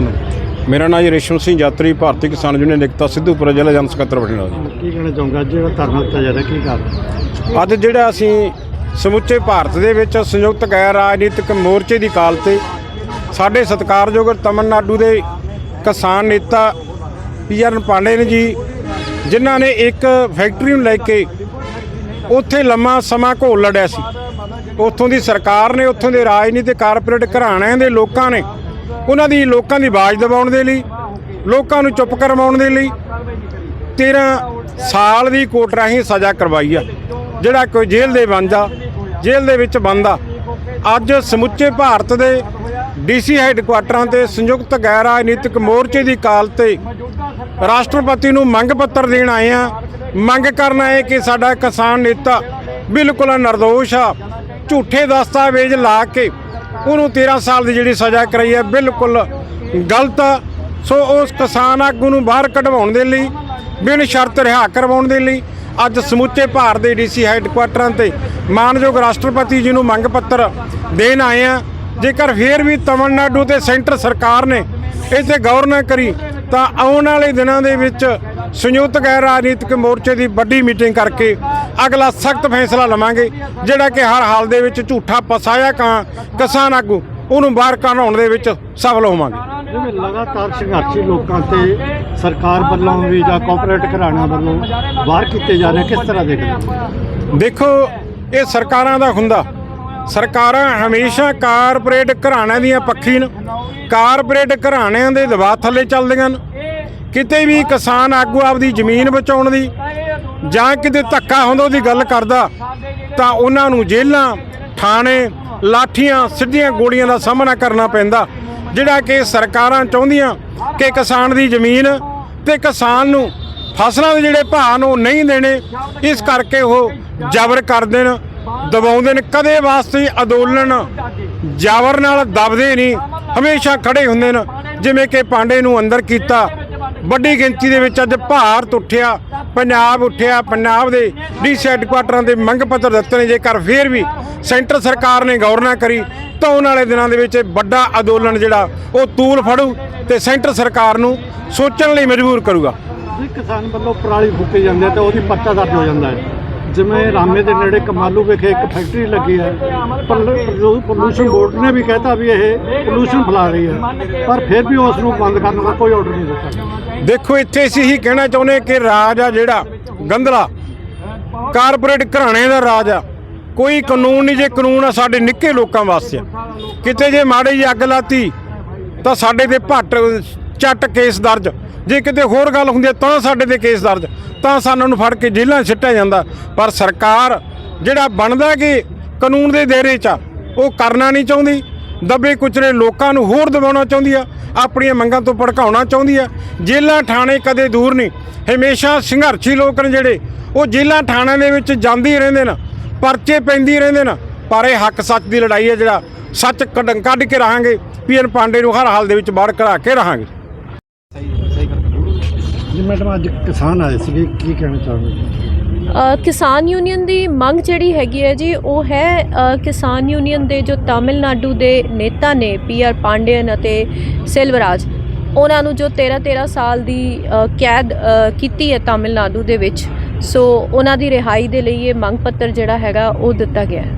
ਨਾਮ ਹੈ? ਮੇਰਾ ਨਾਮ ਜੀ ਰੇਸ਼ਮ ਸਿੰਘ ਯਾਤਰੀ ਭਾਰਤੀ ਕਿਸਾਨ ਯੂਨੀਅਨ ਏਕਤਾ ਸਿੱਧੂਪੁਰ ਜ਼ਿਲ੍ਹਾ ਜਨ ਸਕੱਤਰ ਬਠਿੰਡਾ ਜੀ। ਕੀ ਕਹਿਣਾ ਚਾਹੁੰਗਾ? ਜਿਹੜਾ ਧਰਨਾ ਦਿੱਤਾ ਜਾ ਰਿਹਾ ਕੀ ਕਾਰਨ ਅੱਜ ਜਿਹੜਾ ਅਸੀਂ ਸਮੁੱਚੇ ਭਾਰਤ ਦੇ ਵਿੱਚ ਸੰਯੁਕਤ ਗੈਰ ਰਾਜਨੀਤਿਕ ਮੋਰਚੇ ਦੀ ਕਾਲ ਤੇ ਸਾਡੇ ਸਤਿਕਾਰਯੋਗ ਤਮਿਲਨਾਡੂ ਦੇ ਕਿਸਾਨ ਨੇਤਾ ਪੀਆਰ ਪਾਂਡੇ ਨੇ ਜੀ ਜਿਨ੍ਹਾਂ ਨੇ ਇੱਕ ਫੈਕਟਰੀ ਨੂੰ ਲੈ ਕੇ ਉੱਥੇ ਲੰਮਾ ਸਮਾਂ ਘੋਲ ਲੜਿਆ ਸੀ। ਉੱਥੋਂ ਦੀ ਸਰਕਾਰ ਨੇ ਉੱਥੋਂ ਦੇ ਰਾਜਨੀਤਿਕ ਕਾਰਪੋਰੇਟ ਘਰਾਣਿਆਂ ਦੇ ਲੋਕਾਂ ਨੇ ਉਹਨਾਂ ਦੀ ਲੋਕਾਂ ਦੀ ਆਵਾਜ਼ ਦਬਾਉਣ ਦੇ ਲਈ, ਲੋਕਾਂ ਨੂੰ ਚੁੱਪ ਕਰਵਾਉਣ ਦੇ ਲਈ 13 ਸਾਲ ਦੀ ਕੋਟ ਰਾਹੀਂ ਸਜ਼ਾ ਕਰਵਾਈ ਆ। ਜਿਹੜਾ ਕੋਈ ਜੇਲ੍ਹ ਦੇ ਬੰਦ ਜੇਲ੍ਹ ਦੇ ਵਿੱਚ ਬੰਦ ਅੱਜ ਸਮੁੱਚੇ ਭਾਰਤ ਦੇ ਡੀਸੀ ਹੈੱਡਕੁਆਟਰਾਂ ਤੇ ਸੰਯੁਕਤ ਗੈਰ ਰਾਜਨੀਤਿਕ ਮੋਰਚੇ ਦੀ ਕਾਲ ਤੇ ਰਾਸ਼ਟਰਪਤੀ ਨੂੰ ਮੰਗ ਪੱਤਰ ਦੇਣ ਆਏ ਆ। ਮੰਗ ਕਰਨ ਆਏ ਕਿ ਸਾਡਾ ਕਿਸਾਨ ਨੇਤਾ ਬਿਲਕੁਲ ਨਿਰਦੋਸ਼ ਆ। ਝੂਠੇ ਦਸਤਾਵੇਜ਼ ਲਾ ਕੇ ਉਹਨੂੰ 13 ਸਾਲ ਦੀ ਜਿਹੜੀ ਸਜ਼ਾ ਕਰਾਈ ਹੈ, ਬਿਲਕੁਲ ਗਲਤ। ਆ ਸੋ ਉਸ ਕਿਸਾਨ ਆਗੂ ਨੂੰ ਬਾਹਰ ਕਢਵਾਉਣ ਦੇ ਲਈ ਬਿਨ ਸ਼ਰਤ ਰਿਹਾ ਕਰਵਾਉਣ ਦੇ ਲਈ, ਅੱਜ ਸਮੁੱਚੇ ਭਾਰਤ ਦੇ ਡੀਸੀ ਹੈੱਡਕੁਆਟਰਾਂ ਤੇ ਮਾਨਯੋਗ ਰਾਸ਼ਟਰਪਤੀ ਜੀ ਨੂੰ ਮੰਗ ਪੱਤਰ ਦੇਣ ਆਏ ਆ ਜੇਕਰ ਫੇਰ ਵੀ ਤਮਿਲਨਾਡੂ ਤੇ ਸੈਂਟਰ ਸਰਕਾਰ ਨੇ ਇਹ ਤੇ ਗੌਰ ਨਾ ਕਰੀ, ਤਾਂ ਆਉਣ ਵਾਲੇ ਦਿਨਾਂ ਦੇ ਵਿੱਚ ਸੰਯੁਕਤ ਗੈਰ ਰਾਜਨੀਤਿਕ ਮੋਰਚੇ ਦੀ ਵੱਡੀ ਮੀਟਿੰਗ ਕਰਕੇ ਅਗਲਾ ਸਖਤ ਫੈਸਲਾ ਲਵਾਂਗੇ ਜਿਹੜਾ ਕਿ ਹਰ ਹਾਲ ਦੇ ਵਿੱਚ ਝੂਠਾ ਪਸਾਇਆ ਕਾਂ ਕਿਸਾਨ ਆਗੂ ਉਹਨੂੰ ਬਾਹਰ ਕਢਾਉਣ ਦੇ ਵਿੱਚ ਸਫਲ ਹੋਵਾਂਗੇ। ਜਿਵੇਂ ਲਗਾਤਾਰ ਸੰਘਰਸ਼ੀ ਲੋਕਾਂ ਤੇ ਸਰਕਾਰ ਵੱਲੋਂ ਵੀ ਜਾਂ ਕਾਰਪੋਰੇਟ ਘਰਾਣਿਆਂ ਵੱਲੋਂ ਬਾਹਰ ਕੀਤੇ ਜਾ ਰਹੇ ਕਿਸ ਤਰ੍ਹਾਂ ਦੇਖਦੇ ਦੇਖੋ ਇਹ ਸਰਕਾਰਾਂ ਦਾ ਹੁੰਦਾ। ਸਰਕਾਰਾਂ ਹਮੇਸ਼ਾ ਕਾਰਪੋਰੇਟ ਘਰਾਣਿਆਂ ਦੀਆਂ ਪੱਖੀ ਨੇ। ਕਾਰਪੋਰੇਟ ਘਰਾਣਿਆਂ ਦੇ ਦਬਾਅ ਥੱਲੇ ਚੱਲਦੀਆਂ ਨੇ। ਕਿਤੇ ਵੀ ਕਿਸਾਨ ਆਗੂ ਆਪਦੀ ਜ਼ਮੀਨ ਬਚਾਉਣ ਦੀ ਜਾਂ ਕਿਤੇ ਧੱਕਾ ਹੁੰਦਾ ਉਹਦੀ ਗੱਲ ਕਰਦਾ, ਤਾਂ ਉਹਨਾਂ ਨੂੰ ਜੇਲ੍ਹਾਂ, ਥਾਣੇ, ਲਾਠੀਆਂ, ਸਿੱਧੀਆਂ ਗੋਲੀਆਂ ਦਾ ਸਾਹਮਣਾ ਕਰਨਾ ਪੈਂਦਾ। ਜਿਹੜਾ ਕਿ ਸਰਕਾਰਾਂ ਚਾਹੁੰਦੀਆਂ ਕਿ ਕਿਸਾਨ ਦੀ ਜ਼ਮੀਨ ਤੇ ਕਿਸਾਨ ਨੂੰ ਫਸਲਾਂ ਦੇ ਜਿਹੜੇ ਭਾਅ ਨੂੰ ਨਹੀਂ ਦੇਣੇ, ਇਸ ਕਰਕੇ ਉਹ ਜ਼ਬਰ ਕਰਦੇ ਨੇ ਦਬਾਉਂਦੇ ਨੇ ਕਦੇ ਵਾਸਤੇ ਅੰਦੋਲਨ ਜ਼ਬਰ ਨਾਲ ਦਬਦੇ ਨਹੀਂ, ਹਮੇਸ਼ਾ ਖੜੇ ਹੁੰਦੇ ਨੇ, ਜਿਵੇਂ ਕਿ ਪਾਂਡੇ ਨੂੰ ਅੰਦਰ ਕੀਤਾ ਵੱਡੀ ਗਿਣਤੀ ਦੇ ਵਿੱਚ ਅੱਜ ਭਾਰਤ ਉੱਠਿਆ ਪੰਜਾਬ ਉੱਠਿਆ, ਪੰਜਾਬ ਦੇ ਡੀਸੀ ਹੈੱਡਕੁਆਟਰਾਂ ਦੇ ਮੰਗ ਪੱਤਰ ਦਿੱਤੇ ਨੇ। ਜੇਕਰ ਫੇਰ ਵੀ ਸੈਂਟਰ ਸਰਕਾਰ ਨੇ ਗੌਰ ਨਾ ਕਰੀ, ਤਾਂ ਆਉਣ ਵਾਲੇ ਦਿਨਾਂ ਦੇ ਵਿੱਚ ਵੱਡਾ ਅੰਦੋਲਨ ਜਿਹੜਾ, ਉਹ ਤੂਲ ਫੜੂ ਤੇ ਸੈਂਟਰ ਸਰਕਾਰ ਨੂੰ ਸੋਚਣ ਲਈ ਮਜਬੂਰ ਕਰੂਗਾ। ਕਿਸਾਨ ਵੱਲੋਂ ਪਰਾਲੀ ਫੂਕੀ ਜਾਂਦੀ ਹੈ ਤਾਂ ਉਹਦੀ ਪਰਚਾ ਦਰਜ ਹੋ ਜਾਂਦਾ ਹੈ। ਜਿਵੇਂ ਰਾਮੇ ਦੇ ਨੇੜੇ ਕਮਾਲੂ ਵਿਖੇ ਇੱਕ ਫੈਕਟਰੀ ਲੱਗੀ ਹੈ। ਪੋਲੂਸ਼ਨ ਬੋਰਡ ਨੇ ਵੀ ਕਹਿਤਾ ਵੀ ਇਹ ਪੋਲੂਸ਼ਨ ਫੈਲਾ ਰਹੀ ਹੈ। ਪਰ ਫਿਰ ਵੀ ਉਸ ਨੂੰ ਬੰਦ ਕਰਨ ਦਾ ਕੋਈ ਆਰਡਰ ਨਹੀਂ ਦਿੱਤਾ। ਦੇਖੋ ਇੱਥੇ ਅਸੀਂ ਹੀ ਕਹਿਣਾ ਚਾਹੁੰਦੇ ਕਿ ਰਾਜ ਆ ਜਿਹੜਾ ਗੰਧਲਾ ਕਾਰਪੋਰੇਟ ਘਰਾਣੇ ਦਾ ਰਾਜ ਆ। ਕੋਈ ਕਾਨੂੰਨ ਨਹੀਂ ਜੇ ਕਾਨੂੰਨ ਆ ਸਾਡੇ ਨਿੱਕੇ ਲੋਕਾਂ ਵਾਸਤੇ ਆ। ਕਿਤੇ ਜੇ ਮਾੜੀ ਜਿਹੀ ਅੱਗ ਲਾਤੀ ਤਾਂ ਸਾਡੇ ਤੇ ਭੱਟ ਚੱਟ ਕੇਸ ਦਰਜ। ਜੇ ਕਿਤੇ ਹੋਰ ਗੱਲ ਹੁੰਦੀ ਹੈ ਤਾਂ ਸਾਡੇ ਤੇ ਕੇਸ ਦਰਜ। ਤਾਂ ਸਾਨੂੰ ਨੂੰ ਫੜ ਕੇ ਜੇਲ੍ਹਾਂ 'ਚ ਸਿੱਟਿਆ ਜਾਂਦਾ। ਪਰ ਸਰਕਾਰ ਜਿਹੜਾ ਬਣਦਾ ਕਿ ਕਾਨੂੰਨ ਦੇ ਦਾਇਰੇ 'ਚ ਆ, ਉਹ ਕਰਨਾ ਨਹੀਂ ਚਾਹੁੰਦੀ। ਦੱਬੇ ਕੁਚਲੇ ਲੋਕਾਂ ਨੂੰ ਹੋਰ ਦਬਾਉਣਾ ਚਾਹੁੰਦੀ ਆ ਆਪਣੀਆਂ ਮੰਗਾਂ ਤੋਂ ਭੜਕਾਉਣਾ ਚਾਹੁੰਦੀ ਆ। ਜੇਲ੍ਹਾਂ ਥਾਣੇ ਕਦੇ ਦੂਰ ਨਹੀਂ। ਹਮੇਸ਼ਾ ਸੰਘਰਸ਼ੀ ਲੋਕ ਨੇ ਜਿਹੜੇ ਉਹ ਜੇਲ੍ਹਾਂ ਥਾਣਿਆਂ ਦੇ ਵਿੱਚ ਜਾਂਦੇ ਰਹਿੰਦੇ ਨੇ ਪਰਚੇ ਪੈਂਦੀ ਰਹਿੰਦੇ ਨੇ। ਪਰ ਇਹ ਹੱਕ ਸੱਚ ਦੀ ਲੜਾਈ ਹੈ ਜਿਹੜਾ ਸੱਚ ਕੱਢ ਕੱਢ ਕੇ ਰਹਾਂਗੇ। ਪੀਐਨ ਪਾਂਡੇ ਨੂੰ ਹਰ ਹਾਲ ਦੇ ਵਿੱਚ ਬਾਹਰ ਕਢਾ ਕੇ ਰਹਾਂਗੇ। ਜੀ, ਮੈਡਮ, ਅੱਜ ਕਿਸਾਨ ਆਏ ਸੀਗੇ, ਕੀ ਕਹਿਣਾ ਚਾਹੁੰਦੇ ਕਿਸਾਨ ਯੂਨੀਅਨ ਦੀ ਮੰਗ ਜਿਹੜੀ ਹੈਗੀ ਹੈ ਜੀ, ਉਹ ਹੈ ਕਿਸਾਨ ਯੂਨੀਅਨ ਦੇ ਜੋ ਤਾਮਿਲਨਾਡੂ ਦੇ ਨੇਤਾ ਨੇ ਪੀ ਆਰ ਪਾਂਡੇਨ ਅਤੇ ਸੇਲਵਰਾਜ, ਉਹਨਾਂ ਨੂੰ ਜੋ 13 13 ਸਾਲ ਦੀ ਕੈਦ ਕੀਤੀ ਹੈ ਤਾਮਿਲਨਾਡੂ ਦੇ ਵਿੱਚ, ਸੋ ਉਹਨਾਂ ਦੀ ਰਿਹਾਈ ਦੇ ਲਈ ਇਹ ਮੰਗ ਪੱਤਰ ਜਿਹੜਾ ਹੈਗਾ, ਉਹ ਦਿੱਤਾ ਗਿਆ ਹੈ।